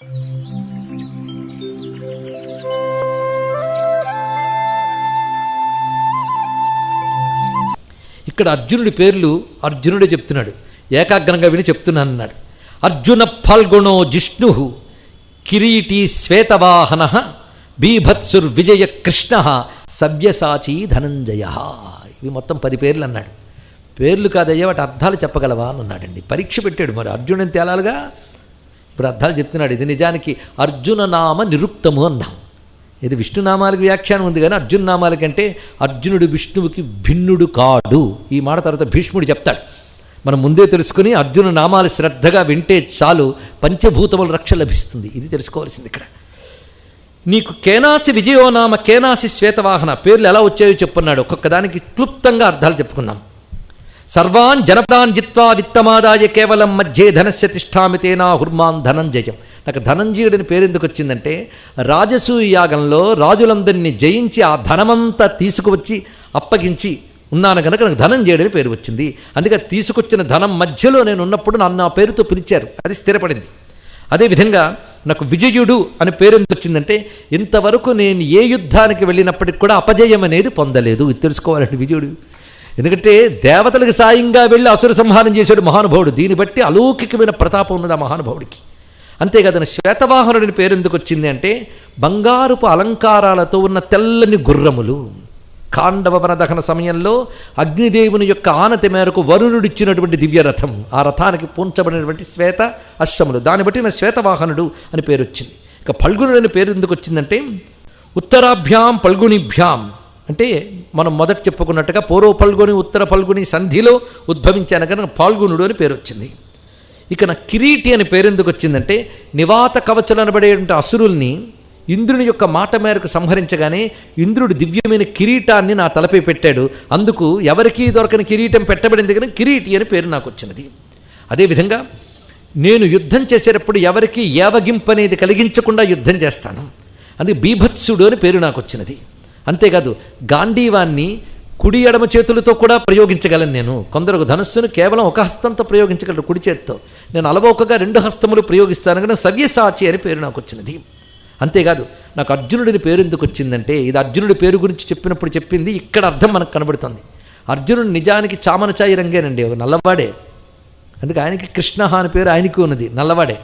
ఇక్కడ అర్జునుడి పేర్లు అర్జునుడే చెప్తున్నాడు. ఏకాగ్రంగా విని చెప్తున్నాను అన్నాడు అర్జున ఫల్గుణో జిష్ణు కిరీటి శ్వేతవాహన బీభత్సుర్ విజయ కృష్ణ సవ్యసాచి ధనంజయ. ఇవి మొత్తం పది పేర్లు అన్నాడు. పేర్లు కాదయ్యా వాటి అర్థాలు చెప్పగలవా అని అన్నాడండి. పరీక్ష పెట్టాడు మరి అర్జునుని తేలాలుగా ఇప్పుడు అర్థాలు చెప్తున్నాడు. ఇది నిజానికి అర్జున నామ నిరుక్తము అన్నాం. ఇది విష్ణునామాలకు వ్యాఖ్యానం ఉంది కానీ అర్జున నామాలకంటే అర్జునుడు విష్ణువుకి భిన్నుడు కాడు. ఈ మాట తర్వాత భీష్ముడు చెప్తాడు. మనం ముందే తెలుసుకుని అర్జున నామాలు శ్రద్ధగా వింటే చాలు పంచభూతముల రక్ష లభిస్తుంది. ఇది తెలుసుకోవాల్సింది ఇక్కడ. నీకు కేనాసి విజయోనామ కేనాసి శ్వేతవాహన పేర్లు ఎలా వచ్చాయో చెప్పున్నాడు. ఒక్కొక్కదానికి క్లుప్తంగా అర్థాలు చెప్పుకున్నాం సర్వాన్ జనపదాన్ జిత్వా విత్తమాదాయ కేవలం మధ్యే ధనస్య తిష్టామి హుర్మాన్ ధనంజయం. నాకు ధనంజయుడిని పేరెందుకు వచ్చిందంటే రాజసూయ యాగంలో రాజులందరినీ జయించి ఆ ధనమంతా తీసుకువచ్చి అప్పగించి ఉన్నాను కనుక నాకు ధనంజయుడని పేరు వచ్చింది. అందుకే తీసుకొచ్చిన ధనం మధ్యలో నేను ఉన్నప్పుడు నన్ను ఆ పేరుతో పిలిచారు. అది స్థిరపడింది. అదేవిధంగా నాకు విజయుడు అని పేరు ఎందుకు వచ్చిందంటే ఇంతవరకు నేను ఏ యుద్ధానికి వెళ్ళినప్పటికి కూడా అపజయం అనేది పొందలేదు. ఇది తెలుసుకోవాలండి విజయుడు. ఎందుకంటే దేవతలకు సాయంగా వెళ్ళి అసుర సంహారం చేశాడు మహానుభావుడు. దీన్ని బట్టి అలౌకికమైన ప్రతాపం ఉన్నది ఆ మహానుభావుడికి. అంతేకాదని శ్వేతవాహనుడిని పేరు ఎందుకు వచ్చింది అంటే బంగారుపు అలంకారాలతో ఉన్న తెల్లని గుర్రములు. కాండవ వనదహన సమయంలో అగ్నిదేవుని యొక్క ఆనతి మేరకు వరుణుడిచ్చినటువంటి దివ్యరథం. ఆ రథానికి పూంచబడినటువంటి శ్వేత అశ్వములు. దాన్ని బట్టి నా శ్వేతవాహనుడు అని పేరు వచ్చింది. ఇక ఫల్గుణుడు అని పేరు ఎందుకు వచ్చిందంటే ఉత్తరాభ్యాం పల్గునిభ్యాం అంటే మనం మొదట చెప్పుకున్నట్టుగా పూర్వ పల్గొని ఉత్తర పల్గొని సంధిలో ఉద్భవించాను కనుక పాల్గొనుడు అని పేరు వచ్చింది. ఇక నా కిరీటి అని పేరు ఎందుకు వచ్చిందంటే నివాత కవచులు అనబడేటువంటి అసురుల్ని ఇంద్రుని యొక్క మాట మేరకు సంహరించగానే ఇంద్రుడు దివ్యమైన కిరీటాన్ని నా తలపై పెట్టాడు. అందుకు ఎవరికీ దొరకని కిరీటం పెట్టబడింది కానీ కిరీటి అని పేరు నాకు వచ్చినది. అదేవిధంగా నేను యుద్ధం చేసేటప్పుడు ఎవరికి ఏవగింపు అనేది కలిగించకుండా యుద్ధం చేస్తాను. అందుకే బీభత్సుడు అని పేరు నాకు వచ్చినది. అంతేకాదు గాంధీవాన్ని కుడి ఎడమ చేతులతో కూడా ప్రయోగించగలను నేను. కొందరు ధనుస్సును కేవలం ఒక హస్తంతో ప్రయోగించగలరు కుడి చేతితో. నేను అలవోకగా రెండు హస్తములు ప్రయోగిస్తాను కానీ సవ్యసాచి అని పేరు నాకు వచ్చినది అంతేకాదు నాకు అర్జునుడిని పేరు ఎందుకు వచ్చిందంటే ఇది అర్జునుడి పేరు గురించి చెప్పినప్పుడు చెప్పింది ఇక్కడ అర్థం మనకు కనబడుతుంది. అర్జునుడు నిజానికి చామనచాయి రంగేనండి ఒక నల్లవాడే. అందుకే ఆయనకి కృష్ణ అని పేరు ఆయనకి ఉన్నది నల్లవాడే.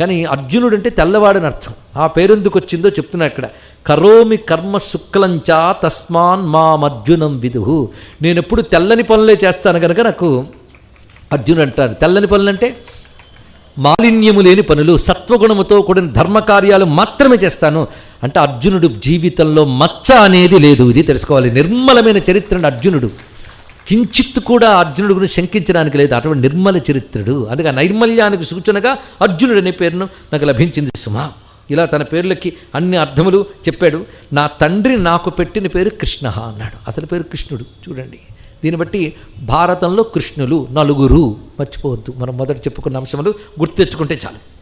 కానీ అర్జునుడు అంటే తెల్లవాడని అర్థం. ఆ పేరు ఎందుకు వచ్చిందో చెప్తున్నా ఇక్కడ. కరోమి కర్మ శుక్లంచా తస్మాన్ మామర్జునం విదుహు నేను ఎప్పుడు తెల్లని పనులే చేస్తాను కనుక నాకు అర్జునుడు అంటారు తెల్లని పనులు అంటే మాలిన్యము లేని పనులు సత్వగుణముతో కూడిన ధర్మకార్యాలు మాత్రమే చేస్తాను. అంటే అర్జునుడు జీవితంలో మచ్చ అనేది లేదు ఇది తెలుసుకోవాలి. నిర్మలమైన చరిత్ర అర్జునుడు. కించిత్ కూడా అర్జునుడు గురించి శంకించడానికి లేదు అటువంటి నిర్మల చరిత్రుడు. అందుకే నైర్మల్యానికి సూచనగా అర్జునుడు అనే పేరును నాకు లభించింది సుమా. ఇలా తన పేర్లకి అన్ని అర్థములు చెప్పాడు. నా తండ్రి నాకు పెట్టిన పేరు కృష్ణ అన్నాడు. అసలు పేరు కృష్ణుడు చూడండి. దీన్ని బట్టి భారతంలో కృష్ణులు నలుగురు. మర్చిపోవద్దు. మనం మొదట చెప్పుకున్న అంశములు గుర్తు తెచ్చుకుంటే చాలు.